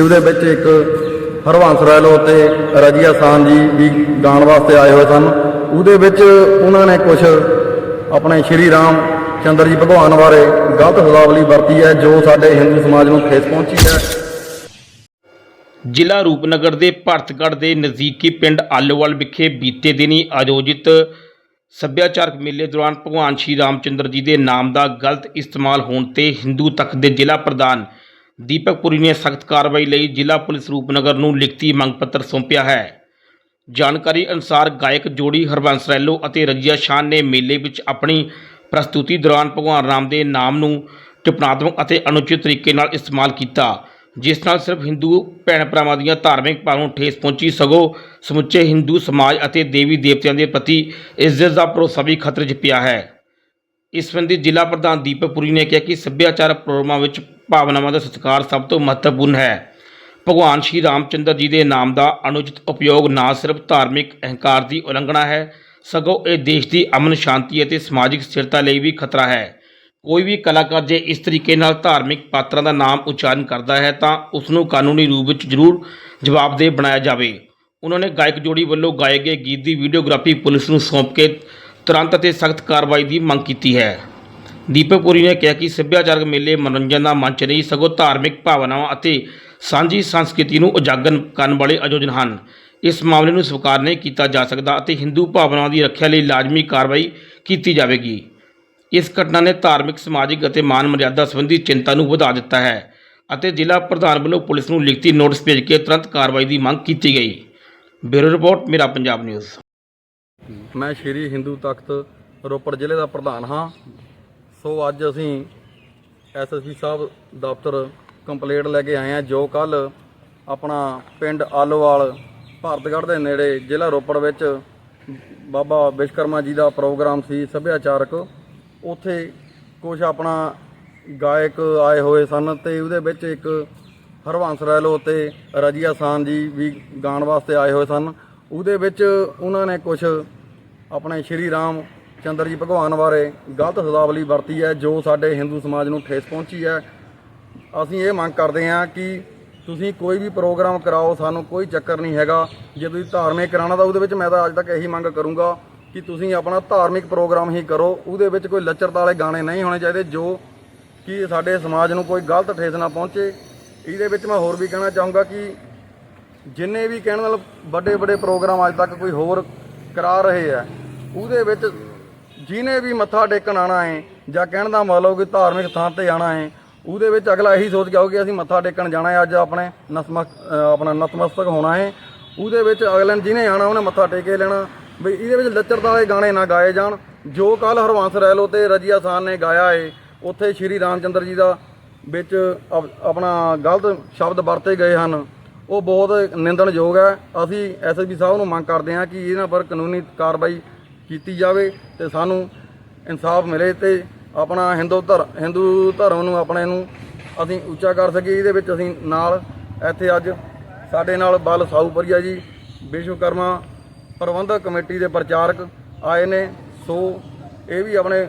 ਉਹਦੇ ਵਿੱਚ ਇੱਕ ਹਰਵੰਸ ਰੈਲੋ ਤੇ ਰਜੀਆ ਖਾਨ ਜੀ ਵੀ ਗਾਣ ਵਾਸਤੇ ਆਏ ਹੋਏ ਸਨ। ਉਹਦੇ ਵਿੱਚ ਉਹਨਾਂ ਨੇ ਕੁਝ ਆਪਣੇ ਸ਼੍ਰੀ ਰਾਮ ਚੰਦਰ ਜੀ ਭਗਵਾਨ ਬਾਰੇ ਗਲਤ ਸ਼ਬਦਾਵਲੀ ਵਰਤੀ ਹੈ, ਜੋ ਸਾਡੇ ਹਿੰਦੂ ਸਮਾਜ ਨੂੰ ਠੇਸ ਪਹੁੰਚੀ ਹੈ। ਜ਼ਿਲ੍ਹਾ ਰੂਪਨਗਰ ਦੇ ਭਰਤਗੜ੍ਹ ਦੇ ਨਜ਼ਦੀਕੀ ਪਿੰਡ ਆਲੋਵਾਲ ਵਿਖੇ ਬੀਤੇ ਦਿਨੀ ਆਯੋਜਿਤ ਸੱਭਿਆਚਾਰਕ ਮੇਲੇ ਦੌਰਾਨ ਭਗਵਾਨ ਸ਼੍ਰੀ ਰਾਮਚੰਦਰ ਜੀ ਦੇ ਨਾਮ ਦਾ ਗਲਤ ਇਸਤੇਮਾਲ ਹੋਣ ਤੇ ਹਿੰਦੂ ਤਖ਼ਤ ਦੇ ਜ਼ਿਲ੍ਹਾ ਪ੍ਰਧਾਨ ਦੀਪਕ ਪੁਰੀ ਨੇ ਸਖਤ ਕਾਰਵਾਈ ਲਈ ਜ਼ਿਲ੍ਹਾ ਪੁਲਿਸ ਰੂਪਨਗਰ ਨੂੰ ਲਿਖਤੀ ਮੰਗ ਪੱਤਰ ਸੌਂਪਿਆ ਹੈ। ਜਾਣਕਾਰੀ ਅਨੁਸਾਰ ਗਾਇਕ ਜੋੜੀ ਹਰਬੰਸ ਰੈਲੋ ਅਤੇ ਰਜੀਆ ਸ਼ਾਨ ਨੇ ਮੇਲੇ ਵਿੱਚ ਆਪਣੀ ਪ੍ਰਸਤੁਤੀ ਦੌਰਾਨ ਭਗਵਾਨ ਰਾਮ ਦੇ ਨਾਮ ਨੂੰ ਟਿਪਣਾਤਮਕ ਅਤੇ ਅਨੁਚਿਤ ਤਰੀਕੇ ਨਾਲ ਇਸਤੇਮਾਲ ਕੀਤਾ, ਜਿਸ ਨਾਲ ਸਿਰਫ ਹਿੰਦੂ ਭੈਣ ਭਰਾਵਾਂ ਦੀਆਂ ਧਾਰਮਿਕ ਭਾਵਨਾਵਾਂ ਨੂੰ ਠੇਸ ਪਹੁੰਚੀ, ਸਗੋਂ ਸਮੁੱਚੇ ਹਿੰਦੂ ਸਮਾਜ ਅਤੇ ਦੇਵੀ ਦੇਵਤਿਆਂ ਦੇ ਪ੍ਰਤੀ ਇੱਜ਼ਤ ਦਾ ਭਰੋਸਾ ਵੀ ਖਤਰੇ 'ਚ ਪਿਆ ਹੈ। ਇਸ ਸੰਬੰਧੀ ਜ਼ਿਲ੍ਹਾ ਪ੍ਰਧਾਨ ਦੀਪਕ ਪੁਰੀ ਨੇ ਕਿਹਾ ਕਿ ਸੱਭਿਆਚਾਰ ਪ੍ਰੋਗਰਾਮਾਂ ਵਿੱਚ ਭਾਵਨਾਵਾਂ ਦਾ ਸਤਿਕਾਰ ਸਭ ਤੋਂ ਮਹੱਤਵਪੂਰਨ ਹੈ। ਭਗਵਾਨ ਸ਼੍ਰੀ ਰਾਮਚੰਦਰ ਜੀ ਦੇ ਨਾਮ ਦਾ ਅਨੁਚਿਤ ਉਪਯੋਗ ਨਾ ਸਿਰਫ ਧਾਰਮਿਕ ਅਹੰਕਾਰ ਦੀ ਉਲੰਘਣਾ ਹੈ, ਸਗੋਂ ਇਹ ਦੇਸ਼ ਦੀ ਅਮਨ, ਸ਼ਾਂਤੀ ਅਤੇ ਸਮਾਜਿਕ ਸਥਿਰਤਾ ਲਈ ਵੀ ਖਤਰਾ ਹੈ। ਕੋਈ ਵੀ ਕਲਾਕਾਰ ਜੇ ਇਸ ਤਰੀਕੇ ਨਾਲ ਧਾਰਮਿਕ ਪਾਤਰਾਂ ਦਾ ਨਾਮ ਉਚਾਰਨ ਕਰਦਾ ਹੈ, ਤਾਂ ਉਸ ਨੂੰ ਕਾਨੂੰਨੀ ਰੂਪ ਵਿੱਚ ਜ਼ਰੂਰ ਜਵਾਬਦੇਹ ਬਣਾਇਆ ਜਾਵੇ। ਉਹਨਾਂ ਨੇ ਗਾਇਕ ਜੋੜੀ ਵੱਲੋਂ ਗਾਏ ਗਏ ਗੀਤ ਦੀ ਵੀਡੀਓਗ੍ਰਾਫੀ ਪੁਲਿਸ ਨੂੰ ਸੌਂਪ ਕੇ ਤੁਰੰਤ ਅਤੇ ਸਖਤ ਕਾਰਵਾਈ ਦੀ ਮੰਗ ਕੀਤੀ ਹੈ। ਦੀਪਕ ਪੁਰੀ ਨੇ ਕਿਹਾ ਕਿ ਸੱਭਿਆਚਾਰਕ ਮੇਲੇ ਮਨੋਰੰਜਨ ਦਾ ਮੰਚ ਨਹੀਂ, ਸਗੋਂ ਧਾਰਮਿਕ ਭਾਵਨਾਵਾਂ ਅਤੇ ਸਾਂਝੀ ਸੰਸਕ੍ਰਿਤੀ ਨੂੰ ਉਜਾਗਰ ਕਰਨ ਵਾਲੇ ਆਯੋਜਨ ਹਨ। ਇਸ ਮਾਮਲੇ ਨੂੰ ਸਵੀਕਾਰ ਨਹੀਂ ਕੀਤਾ ਜਾ ਸਕਦਾ ਅਤੇ ਹਿੰਦੂ ਭਾਵਨਾਵਾਂ ਦੀ ਰੱਖਿਆ ਲਈ ਲਾਜ਼ਮੀ ਕਾਰਵਾਈ ਕੀਤੀ ਜਾਵੇਗੀ। ਇਸ ਘਟਨਾ ਨੇ ਧਾਰਮਿਕ, ਸਮਾਜਿਕ ਅਤੇ ਮਾਨ ਮਰਿਆਦਾ ਸੰਬੰਧੀ ਚਿੰਤਾ ਨੂੰ ਵਧਾ ਦਿੱਤਾ ਹੈ ਅਤੇ ਜ਼ਿਲ੍ਹਾ ਪ੍ਰਧਾਨ ਵੱਲੋਂ ਪੁਲਿਸ ਨੂੰ ਲਿਖਤੀ ਨੋਟਿਸ ਭੇਜ ਕੇ ਤੁਰੰਤ ਕਾਰਵਾਈ ਦੀ ਮੰਗ ਕੀਤੀ ਗਈ। ਬਿਊਰੋ ਰਿਪੋਰਟ, ਮੇਰਾ ਪੰਜਾਬ ਨਿਊਜ਼। ਮੈਂ ਸ਼੍ਰੀ ਹਿੰਦੂ ਤਖਤ ਰੋਪੜ ਜ਼ਿਲ੍ਹੇ ਦਾ ਪ੍ਰਧਾਨ ਹਾਂ। ਸੋ ਅੱਜ ਅਸੀਂ ਐਸਐਸਪੀ ਸਾਹਿਬ ਦਫ਼ਤਰ ਕੰਪਲੇਂਟ ਲੈ ਕੇ ਆਏ ਹਾਂ, ਜੋ ਕੱਲ ਆਪਣਾ ਪਿੰਡ ਆਲੋਵਾਲ, ਭਾਰਤਗੜ੍ਹ ਦੇ ਨੇੜੇ ਜ਼ਿਲ੍ਹਾ ਰੋਪੜ ਵਿੱਚ ਬਾਬਾ ਵਿਸ਼ਕਰਮਾ ਜੀ ਦਾ ਪ੍ਰੋਗਰਾਮ ਸੀ, ਸੱਭਿਆਚਾਰਕ। ਉੱਥੇ ਕੁਝ ਆਪਣਾ ਗਾਇਕ ਆਏ ਹੋਏ ਸਨ ਤੇ ਉਹਦੇ ਵਿੱਚ ਇੱਕ ਹਰਵੰਸ ਰੈਲੋ ਤੇ ਰਜੀਆ ਖਾਨ ਜੀ ਵੀ ਗਾਣ ਵਾਸਤੇ ਆਏ ਹੋਏ ਸਨ। ਉਹਦੇ ਵਿੱਚ ਉਹਨਾਂ ਨੇ ਕੁਝ ਆਪਣੇ ਸ਼੍ਰੀ ਰਾਮ ਚੰਦਰ ਜੀ, ਭਗਵਾਨ ਬਾਰੇ ਗਲਤ ਸ਼ਬਦਾਵਲੀ ਵਰਤੀ ਹੈ, ਜੋ ਸਾਡੇ ਹਿੰਦੂ ਸਮਾਜ ਨੂੰ ਠੇਸ ਪਹੁੰਚੀ ਹੈ। ਅਸੀਂ ਇਹ ਮੰਗ ਕਰਦੇ ਹਾਂ ਕਿ ਤੁਸੀਂ ਕੋਈ ਵੀ ਪ੍ਰੋਗਰਾਮ ਕਰਾਓ, ਸਾਨੂੰ ਕੋਈ ਚੱਕਰ ਨਹੀਂ ਹੈਗਾ। ਜੇ ਤੁਸੀਂ ਧਾਰਮਿਕ ਕਰਾਉਣਾ ਤਾਂ ਉਹਦੇ ਵਿੱਚ ਮੈਂ ਤਾਂ ਅੱਜ ਤੱਕ ਇਹੀ ਮੰਗ ਕਰੂੰਗਾ ਕਿ ਤੁਸੀਂ ਆਪਣਾ ਧਾਰਮਿਕ ਪ੍ਰੋਗਰਾਮ ਹੀ ਕਰੋ। ਉਹਦੇ ਵਿੱਚ ਕੋਈ ਲੱਚਰਤਾ ਵਾਲੇ ਗਾਣੇ ਨਹੀਂ ਹੋਣੇ ਚਾਹੀਦੇ, ਜੋ ਕਿ ਸਾਡੇ ਸਮਾਜ ਨੂੰ ਕੋਈ ਗਲਤ ਠੇਸ ਨਾ ਪਹੁੰਚੇ। ਇਹਦੇ ਵਿੱਚ ਮੈਂ ਹੋਰ ਵੀ ਕਹਿਣਾ ਚਾਹੂੰਗਾ ਕਿ ਜਿੰਨੇ ਵੀ ਕਹਿਣ ਨਾਲ ਵੱਡੇ ਵੱਡੇ ਪ੍ਰੋਗਰਾਮ ਅੱਜ ਤੱਕ ਕੋਈ ਹੋਰ ਕਰਾ ਰਹੇ ਆ ਉਹਦੇ ਵਿੱਚ ਜਿਹਨੇ ਵੀ ਮੱਥਾ ਟੇਕਣ ਆਣਾ ਹੈ ਜਾਂ ਕਹਿਣ ਦਾ ਮਤਲਬ ਕਿ ਧਾਰਮਿਕ ਥਾਂ ਤੇ ਆਣਾ ਹੈ, ਉਹਦੇ ਵਿੱਚ ਅਗਲਾ ਇਹੀ ਸੋਚ ਕੇ ਆਓ ਕਿ ਅਸੀਂ ਮੱਥਾ ਟੇਕਣ ਜਾਣਾ ਹੈ, ਅੱਜ ਆਪਣੇ ਨਤਮਕ ਆਪਣਾ ਨਤਮਸਤਕ ਹੋਣਾ ਹੈ। ਉਹਦੇ ਵਿੱਚ ਅਗਲੇ ਨੇ ਜਿਹਨੇ ਆਣਾ, ਉਹਨੇ ਮੱਥਾ ਟੇਕੇ ਲੈਣਾ। ਵੀ ਇਹਦੇ ਵਿੱਚ ਲੱਚਰਤਾ ਵਾਲੇ ਗਾਣੇ ਨਾ ਗਾਏ ਜਾਣ। ਜੋ ਕੱਲ ਹਰਵੰਸ ਰੈਲੋ ਤੇ ਰਜੀਆ ਖਾਨ ਨੇ ਗਾਇਆ ਏ, ਉੱਥੇ ਸ਼੍ਰੀ ਰਾਮਚੰਦਰ ਜੀ ਦਾ ਵਿੱਚ ਅਪ- ਆਪਣਾ ਗਲਤ ਸ਼ਬਦ ਵਰਤੇ ਗਏ ਹਨ। ਉਹ ਬਹੁਤ ਨਿੰਦਣਯੋਗ ਹੈ। ਅਸੀਂ ਐਸਐਸਪੀ ਸਾਹਿਬ ਨੂੰ ਮੰਗ ਕਰਦੇ ਹਾਂ ਕਿ ਇਹਨਾਂ ਪਰ ਕਾਨੂੰਨੀ ਕਾਰਵਾਈ ਕੀਤੀ ਜਾਵੇ ਤੇ ਸਾਨੂੰ ਇਨਸਾਫ ਮਿਲੇ ਤੇ ਆਪਣਾ ਹਿੰਦੂ ਧਰਮ ਹਿੰਦੂ ਧਰਮ ਨੂੰ ਆਪਣੇ ਨੂੰ ਅਸੀਂ ਉੱਚਾ ਕਰ ਸਕੀਏ। ਇਹਦੇ ਵਿੱਚ ਅਸੀਂ ਨਾਲ ਇੱਥੇ ਅੱਜ ਸਾਡੇ ਨਾਲ ਬਲ ਸਾਊਪਰੀਆ ਜੀ, ਵਿਸ਼ਵਕਰਮਾ ਪ੍ਰਬੰਧਕ ਕਮੇਟੀ ਦੇ ਪ੍ਰਚਾਰਕ ਆਏ ਨੇ। ਸੋ ਇਹ ਵੀ ਆਪਣੇ